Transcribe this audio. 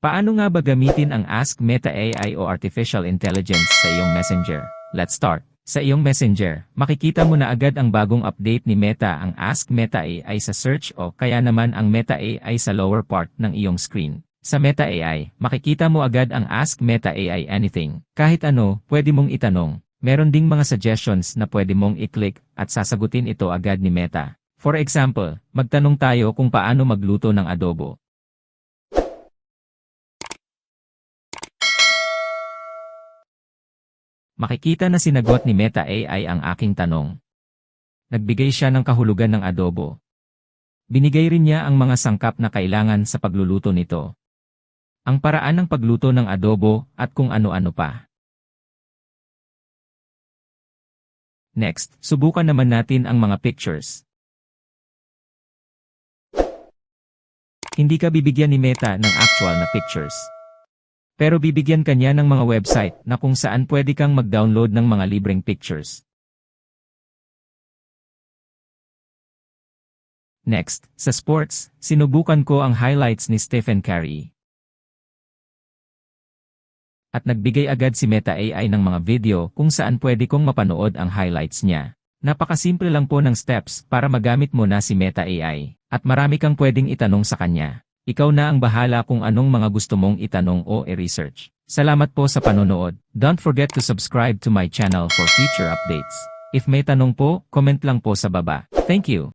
Paano nga ba gamitin ang Ask Meta AI o Artificial Intelligence sa iyong Messenger? Let's start. Sa iyong Messenger, makikita mo na agad ang bagong update ni Meta ang Ask Meta AI sa search o kaya naman ang Meta AI sa lower part ng iyong screen. Sa Meta AI, makikita mo agad ang Ask Meta AI Anything. Kahit ano, pwede mong itanong. Meron ding mga suggestions na pwede mong i-click at sasagutin ito agad ni Meta. For example, magtanong tayo kung paano magluto ng adobo. Makikita na sinagot ni Meta AI ang aking tanong. Nagbigay siya ng kahulugan ng adobo. Binigay rin niya ang mga sangkap na kailangan sa pagluluto nito. Ang paraan ng pagluto ng adobo at kung ano-ano pa. Next, subukan naman natin ang mga pictures. Hindi ka bibigyan ni Meta ng actual na pictures. Pero bibigyan kanya ng mga website na kung saan pwede kang mag-download ng mga libreng pictures. Next, sa sports, sinubukan ko ang highlights ni Stephen Curry. At nagbigay agad si Meta AI ng mga video kung saan pwede kong mapanood ang highlights niya. Napakasimple lang po ng steps para magamit mo na si Meta AI, at marami kang pwedeng itanong sa kanya. Ikaw na ang bahala kung anong mga gusto mong itanong o i-research. Salamat po sa panonood. Don't forget to subscribe to my channel for future updates. If may tanong po, comment lang po sa baba. Thank you.